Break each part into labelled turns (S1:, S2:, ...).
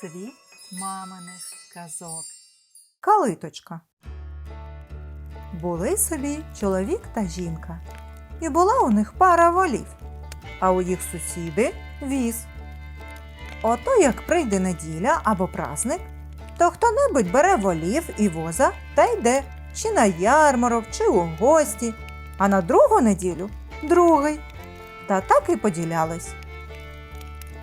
S1: світ маминих казок. Калиточка. Були собі чоловік та жінка, і була у них пара волів, а у їх сусіди віз. Ото як прийде неділя або праздник, то хто-небудь бере волів і воза та йде чи на ярмарок, чи у гості, а на другу неділю другий. Та так і поділялись.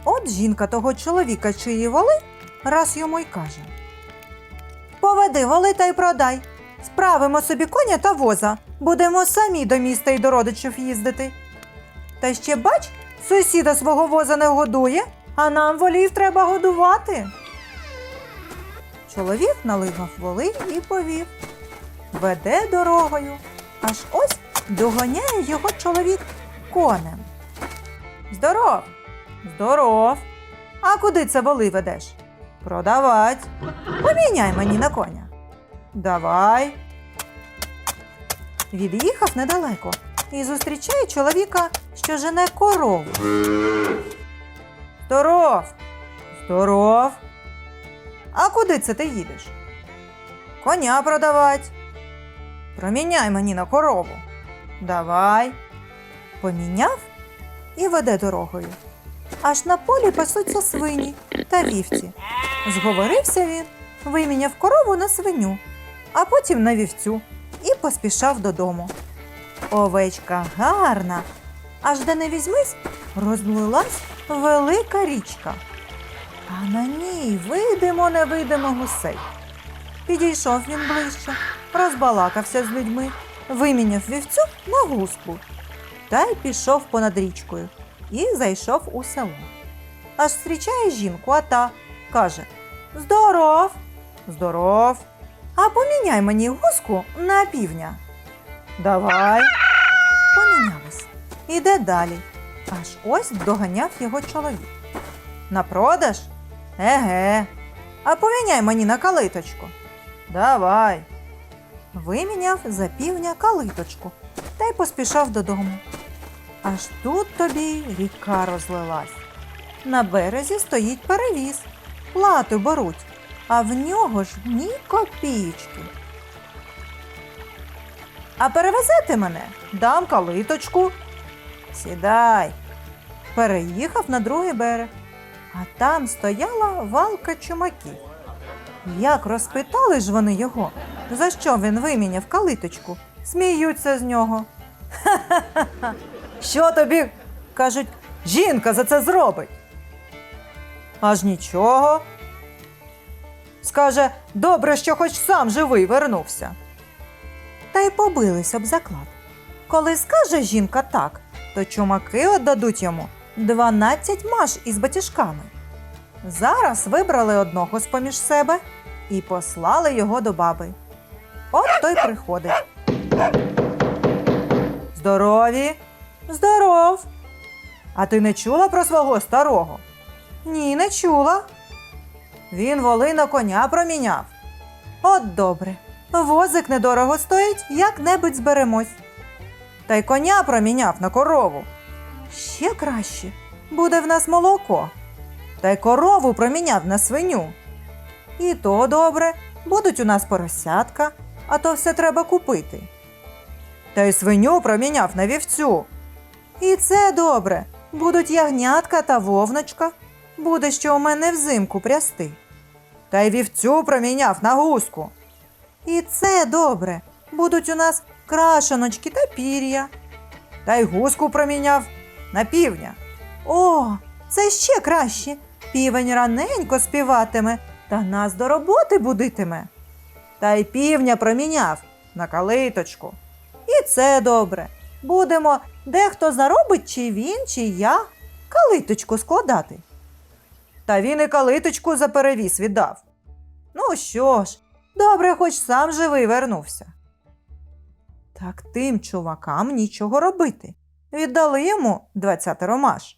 S1: От жінка того чоловіка, чиї воли, раз йому й каже: Поведи воли та й продай. Справимо собі коня та воза. Будемо самі до міста й до родичів їздити. Та ще бач, сусіда свого воза не годує, а нам волів треба годувати. Чоловік наливав воли і повів. Веде дорогою, аж ось доганяє його чоловік конем. Здоров! Здоров! А куди це воли ведеш? Продавать. Поміняй мені на коня. Давай. Від'їхав недалеко і зустрічає чоловіка, що жене корову. Здоров! Здоров! А куди це ти їдеш? Коня продавать. Проміняй мені на корову. Давай. Поміняв і веде дорогою. Аж на полі пасуться свині та вівці. Зговорився він, виміняв корову на свиню, а потім на вівцю і поспішав додому. Овечка гарна, аж де не візьмись, розлилась велика річка. А на ній видимо, не видимо гусей. Підійшов він ближче, розбалакався з людьми, виміняв вівцю на гуску та й пішов понад річкою і зайшов у село. Аж зустрічає жінку, а та каже: Здоров, здоров. А поміняй мені гуску на півня. Давай. Помінялись. Іде далі. Аж ось доганяв його чоловік. На продаж? Еге. А поміняй мені на калиточку. Давай. Виміняв за півня калиточку та й поспішав додому. Аж тут тобі ріка розлилась. На березі стоїть перевіз, плату беруть, а в нього ж ні копійки. А перевезете мене, дам калиточку. Сідай. Переїхав на другий берег, а там стояла валка чумаків. Як розпитали ж вони його, за що він виміняв калиточку, сміються з нього. Ха-ха-ха. Що тобі, кажуть, жінка за це зробить? Аж нічого. Скаже, добре, що хоч сам живий вернувся. Та й побились об заклад. Коли скаже жінка так, то чумаки отдадуть йому 12 маш із батіжками. Зараз вибрали одного з поміж себе і послали його до баби. От той приходить. Здорові, здоров. А ти не чула про свого старого? Ні, не чула. Він воли на коня проміняв. От добре. Возик недорого стоїть, як-небудь зберемось. Та й коня проміняв на корову. Ще краще. Буде в нас молоко. Та й корову проміняв на свиню. І то добре, будуть у нас поросятка, а то все треба купити. Та й свиню проміняв на вівцю. І це добре. Будуть ягнятка та вовночка. Буде що у мене взимку прясти. Та й вівцю проміняв на гуску. І це добре. Будуть у нас крашаночки та пір'я. Та й гуску проміняв на півня. О, це ще краще. Півень раненько співатиме та нас до роботи будитиме. Та й півня проміняв на калиточку. І це добре. Будемо дехто заробить, чи він, чи я, калиточку складати. Та він і калиточку за перевіз віддав. Ну що ж, добре, хоч сам живий вернувся. Так тим чувакам нічого робити. Віддали йому 20 ромаш.